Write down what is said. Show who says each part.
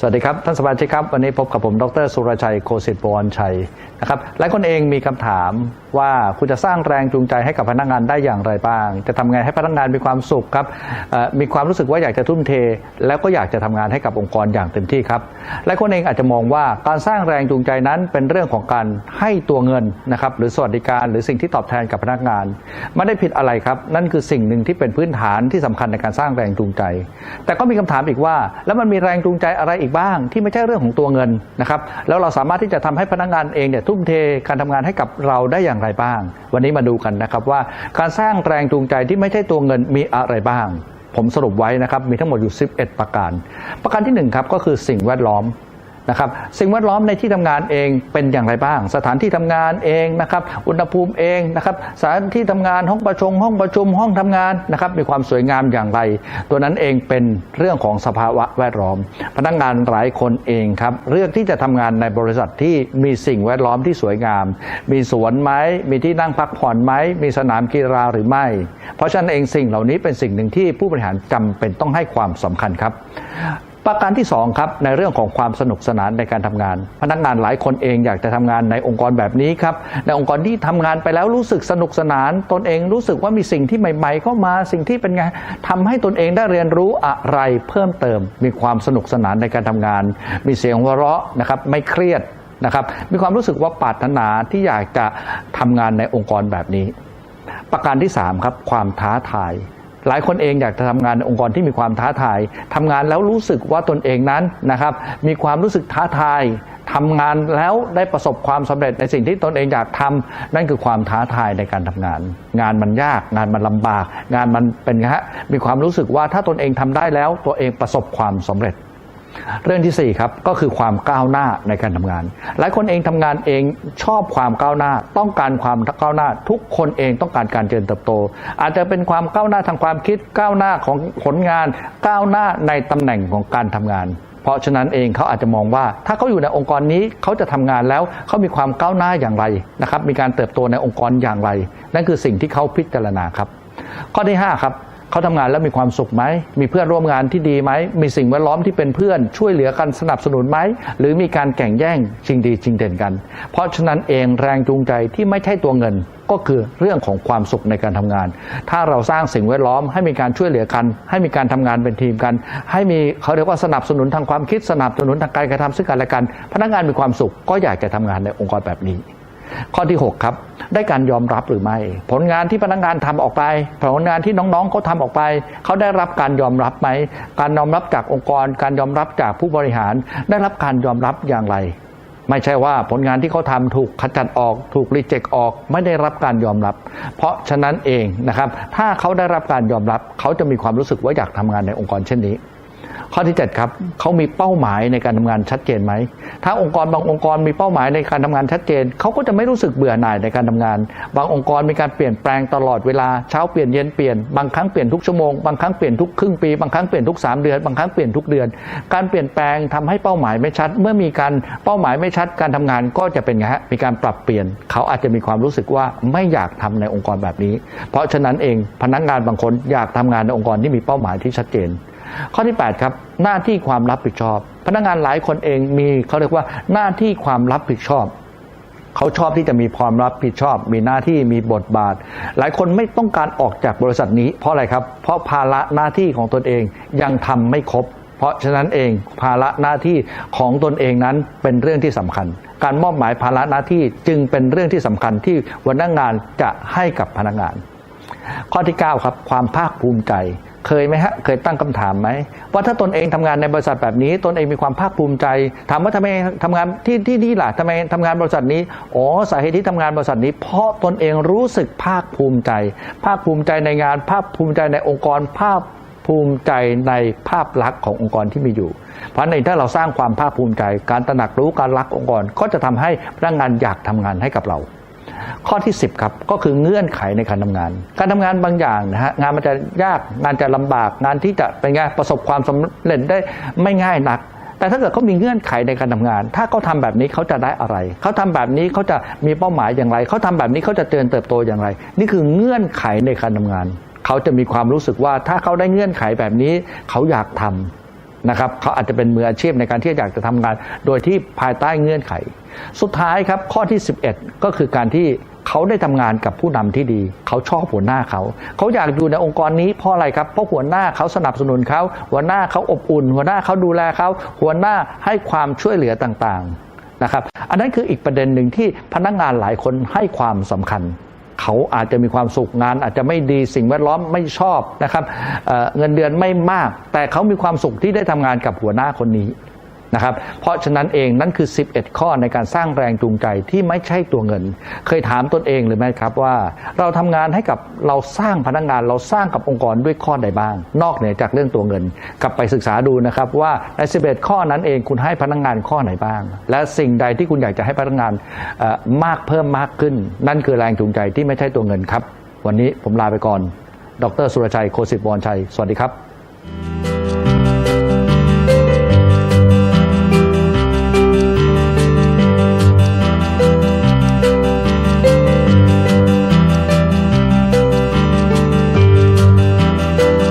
Speaker 1: สวัสดีครับ ท่านสมาชิกครับ วันนี้พบกับผมดรสุรชัยโคสิตปวรชัยนะครับหลายคนเองมีคำถามว่าคุณจะสร้างแรงจูงใจให้กับพนักงานได้อย่างไรบ้าง จะทำไงให้พนักงานมีความสุขครับมีความรู้สึกว่าอยากจะทุ่มเท แล้วก็อยากจะทำงานให้กับองค์กรอย่างเต็มที่ครับหลายคนเองอาจจะมองว่าการสร้างแรงจูงใจนั้นเป็นเรื่องของการให้ตัวเงินนะครับหรือสวัสดิการหรือสิ่งที่ตอบแทนกับพนักงานไม่ได้ผิดอะไรครับ นั่นคือสิ่งหนึ่งที่เป็นพื้นฐานที่สำคัญในการสร้างแรงจูงใจ แต่ก็มีคำถามอีกว่า แล้วมันมีแรงจูงใจอะไรอีกบ้างที่ไม่ใช่เรื่องของตัวเงินนะครับแล้วเราสามารถที่จะทำให้พนักงานเองเนี่ยทุ่มเทการทำงานให้กับเราได้อย่างไรบ้าง วันนี้มาดูกันนะครับว่าการสร้างแรงจูงใจที่ไม่ใช่ตัวเงินมีอะไรบ้าง ผมสรุปไว้นะครับมีทั้งหมดอยู่ 11 ประการ ประการที่หนึ่งครับก็คือสิ่งแวดล้อม นะครับสิ่งแวดล้อมในที่ทำงานเองเป็นอย่างไรบ้าง สถานที่ทำงานเองนะครับอุณหภูมิเองนะครับสถานที่ทำงานห้องประชุมห้องประชุมห้องทำงานนะครับมีความสวยงามอย่างไร ตัวนั้นเองเป็นเรื่องของสภาวะแวดล้อม พนักงานหลายคนเองครับเลือกที่จะทำงานในบริษัทที่มีสิ่งแวดล้อมที่สวยงาม มีสวนไหมมีที่นั่งพักผ่อนไหมมีสนามกีฬาหรือไม่ เพราะฉะนั้นเองสิ่งเหล่านี้เป็นสิ่งหนึ่งที่ผู้บริหารจำเป็นต้องให้ความสำคัญครับ ประการที่2ครับในเรื่องของความสนุกสนานในการทำงาน พนักงานหลายคนเองอยากจะทำงานในองค์กรแบบนี้ครับในองค์กรที่ทำงานไปแล้วรู้สึกสนุกสนาน ตนเองรู้สึกว่ามีสิ่งที่ใหม่ ๆ เข้ามาสิ่งที่เป็นไงทำให้ตนเองได้เรียนรู้อะไรเพิ่มเติม มีความสนุกสนานในการทำงาน มีเสียงหัวเราะนะครับไม่เครียดนะครับมีความรู้สึกว่าปรารถนาที่อยากจะทำงานในองค์กรแบบนี้ ประการที่3ครับความท้าทาย หลายคนเองอยากจะทำงานในองค์กรที่มีความท้าทายทำงานแล้วรู้สึกว่าตนเองนั้นนะครับ มีความรู้สึกท้าทายทำงานแล้วได้ประสบความสำเร็จในสิ่งที่ตนเองอยากทำนั่นคือความท้าทายในการทำงาน งานมันยาก งานมันลำบาก งานมันเป็นฮะมีความรู้สึกว่าถ้าตนเองทำได้แล้ว ตัวเองประสบความสำเร็จ เรื่องที่4ครับก็คือความก้าวหน้าในการทำงาน หลายคนเองทำงานเองชอบความก้าวหน้า ต้องการความก้าวหน้า ทุกคนเองต้องการการเจริญเติบโต อาจจะเป็นความก้าวหน้าทางความคิดก้าวหน้าของผลงาน ก้าวหน้าในตำแหน่งของการทำงาน เพราะฉะนั้นเองเขาอาจจะมองว่า ถ้าเขาอยู่ในองค์กรนี้เขาจะทำงานแล้วเขามีความก้าวหน้าอย่างไรนะครับมีการเติบโตในองค์กรอย่างไร นั่นคือสิ่งที่เขาพิจารณาครับ ข้อที่5ครับ เขาทำงานแล้วมีความสุขไหม มีเพื่อนร่วมงานที่ดีไหม มีสิ่งแวดล้อมที่เป็นเพื่อนช่วยเหลือกันสนับสนุนไหม หรือมีการแข่งแย่งชิงดีชิงเด่นกัน เพราะฉะนั้นเองแรงจูงใจที่ไม่ใช่ตัวเงินก็คือเรื่องของความสุขในการทำงาน ถ้าเราสร้างสิ่งแวดล้อมให้มีการช่วยเหลือกัน ให้มีการทำงานเป็นทีมกัน ให้มีเขาเรียกว่าสนับสนุนทางความคิดสนับสนุนทางการกระทำซึ่งกันและกัน พนักงานมีความสุขก็อยากจะทำงานในองค์กรแบบนี้ ข้อที่ 6 ครับ ได้การยอมรับหรือไม่ ผลงานที่พนักงานทำออกไป ผลงานที่น้องๆเขาทำออกไป เขาได้รับการยอมรับไหม การยอมรับจากองค์กร การยอมรับจากผู้บริหาร ได้รับการยอมรับอย่างไร ไม่ใช่ว่าผลงานที่เขาทำถูกขจัดออก ถูกรีเจ็คออก ไม่ได้รับการยอมรับ เพราะฉะนั้นเองนะครับ ถ้าเขาได้รับการยอมรับ เขาจะมีความรู้สึกว่าอยากทำงานในองค์กรเช่นนี้ ข้อที่ 7 ครับเขามีเป้าหมายในการทำงานชัดเจนไหม ถ้าองค์กรบางองค์กรมีเป้าหมายในการทำงานชัดเจน เขาก็จะไม่รู้สึกเบื่อหน่ายในการทำงาน บางองค์กรมีการเปลี่ยนแปลงตลอดเวลาเช้าเปลี่ยนเย็นเปลี่ยนบางครั้งเปลี่ยนทุกชั่วโมงบางครั้งเปลี่ยนทุกครึ่งปีบางครั้งเปลี่ยนทุก 3 เดือนบางครั้งเปลี่ยนทุกเดือน การเปลี่ยนแปลงทำให้เป้าหมายไม่ชัด เมื่อมีการเป้าหมายไม่ชัด การทำงานก็จะเป็นไงฮะมีการปรับเปลี่ยน เขาอาจจะมีความรู้สึกว่าไม่อยากทำในองค์กรแบบนี้ เพราะฉะนั้นเองพนักงานบางคนอยากทำงานในองค์กรที่มีเป้าหมายที่ชัดเจน ข้อที่ 8 ครับ หน้าที่ความรับผิดชอบ พนักงานหลายคนเองมีเขาเรียกว่าหน้าที่ความรับผิดชอบเขาชอบที่จะมีความรับผิดชอบ มีหน้าที่มีบทบาท หลายคนไม่ต้องการออกจากบริษัทนี้ เพราะอะไรครับ เพราะภาระหน้าที่ของตนเองยังทำไม่ครบ เพราะฉะนั้นเองภาระหน้าที่ของตนเองนั้นเป็นเรื่องที่สำคัญ การมอบหมายภาระหน้าที่จึงเป็นเรื่องที่สำคัญที่หัวหน้างงานจะให้กับพนักงาน ข้อที่ 9 ครับ ความภาคภูมิใจ เคยไหมฮะ เคยตั้งคำถามไหมว่าถ้าตนเองทำงานในบริษัทแบบนี้ ตนเองมีความภาคภูมิใจ ถามว่าทำไมทำงานที่ที่นี่ล่ะทำไมทำงานบริษัทนี้อ๋อสาเหตุที่ทำงานบริษัทนี้ เพราะตนเองรู้สึกภาคภูมิใจ ภาคภูมิใจในงาน ภาคภูมิใจในองค์กรภาคภูมิใจในภาพลักษณ์ขององค์กรที่มีอยู่ เพราะในถ้าเราสร้างความภาคภูมิใจ การตระหนักรู้การรักองค์กรก็จะทำให้พนักงานอยากทำงานให้กับเรา ข้อที่ 10ครับก็คือเงื่อนไขในการทำงาน การทำงานบางอย่างนะฮะงานมันจะยากงานจะลำบากงานที่จะเป็นไงประสบความสำเร็จได้ไม่ง่ายนัก แต่ถ้าเกิดเขามีเงื่อนไขในการทำงาน ถ้าเขาทาแบบนี้เขาจะได้อะไร เขาทำแบบนี้เขาจะมีเป้าหมายอย่างไร เขาทำแบบนี้เขาจะเจริญเติบโตอย่างไร นี่คือเงื่อนไขในการทำงาน เขาจะมีความรู้สึกว่าถ้าเขาได้เงื่อนไขแบบนี้เขาอยากทำ นะครับเขาอาจจะเป็นมืออาชีพในการที่อยากจะทำงาน โดยที่ภายใต้เงื่อนไข สุดท้ายครับข้อที่ 11 ก็คือการที่เขาได้ทำงานกับผู้นำที่ดี เขาชอบหัวหน้าเขา เขาอยากอยู่ในองค์กรนี้เพราะอะไรครับ เพราะหัวหน้าเขาสนับสนุนเขา หัวหน้าเขาอบอุ่น หัวหน้าเขาดูแลเขา หัวหน้าให้ความช่วยเหลือต่างๆนะครับ อันนั้นคืออีกประเด็นหนึ่งที่พนักงานหลายคนให้ความสำคัญ เขาอาจจะมีความสุขงาน อาจจะไม่ดีสิ่งแวดล้อมไม่ชอบนะครับเเงินเดือนไม่มาก แต่เขามีความสุขที่ได้ทำงานกับหัวหน้าคนนี้ นะครับ เพราะฉะนั้นเองนั่นคือ 11 ข้อในการสร้างแรงจูงใจที่ไม่ใช่ตัวเงิน เคยถามตนเองหรือไม่ครับว่า เราทำงานให้กับเราสร้างพนักงานเราสร้างกับองค์กรด้วยข้อใดบ้าง นอกเหนือจากเรื่องตัวเงิน กลับไปศึกษาดูนะครับว่าใน 11 ข้อนั้นเองคุณให้พนักงานข้อไหนบ้าง และสิ่งใดที่คุณอยากจะให้พนักงานมากเพิ่มมากขึ้น นั่นคือแรงจูงใจที่ไม่ใช่ตัวเงินครับ วันนี้ผมลาไปก่อน ดรสุรชัยโคสิตวรชัย สวัสดีครับ